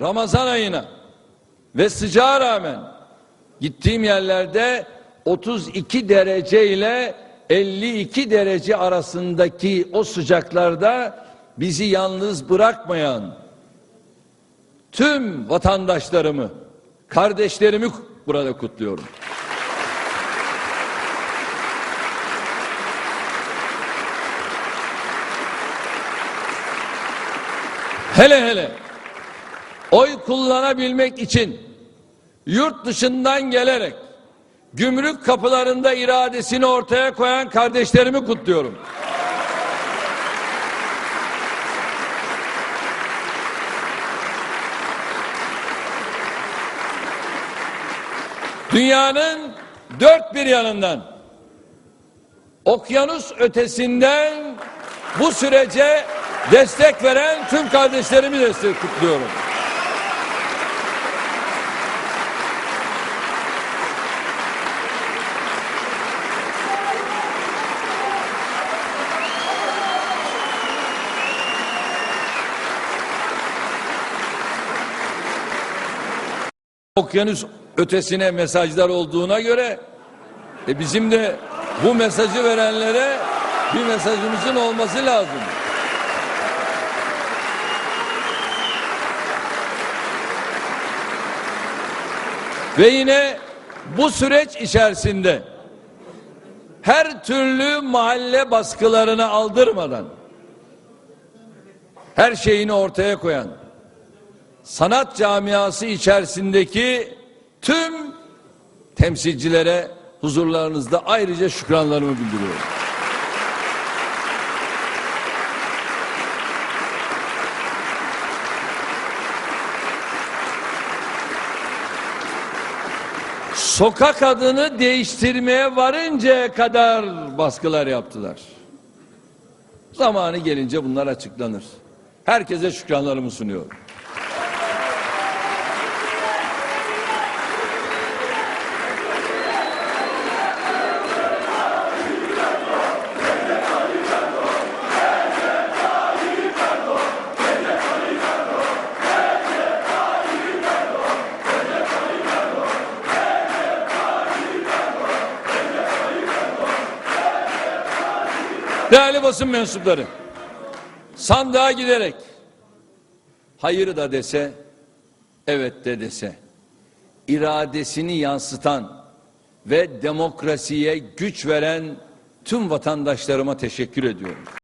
Ramazan ayına ve sıcağa rağmen gittiğim yerlerde 32 derece ile 52 derece arasındaki o sıcaklarda bizi yalnız bırakmayan tüm vatandaşlarımı, kardeşlerimi burada kutluyorum. Hele hele oy kullanabilmek için yurt dışından gelerek gümrük kapılarında iradesini ortaya koyan kardeşlerimi kutluyorum. Dünyanın dört bir yanından okyanus ötesinden bu sürece destek veren tüm kardeşlerimi destek kutluyorum. Okyanus ötesine mesajlar olduğuna göre e bizim de bu mesajı verenlere bir mesajımızın olması lazım. Ve yine bu süreç içerisinde her türlü mahalle baskılarını aldırmadan her şeyini ortaya koyan sanat camiası içerisindeki tüm temsilcilere huzurlarınızda ayrıca şükranlarımı bildiriyorum. sokak adını değiştirmeye varıncaya kadar baskılar yaptılar. Zamanı gelince bunlar açıklanır. Herkese şükranlarımı sunuyorum. Değerli basın mensupları, sandığa giderek hayır da dese, evet de dese, iradesini yansıtan ve demokrasiye güç veren tüm vatandaşlarıma teşekkür ediyorum.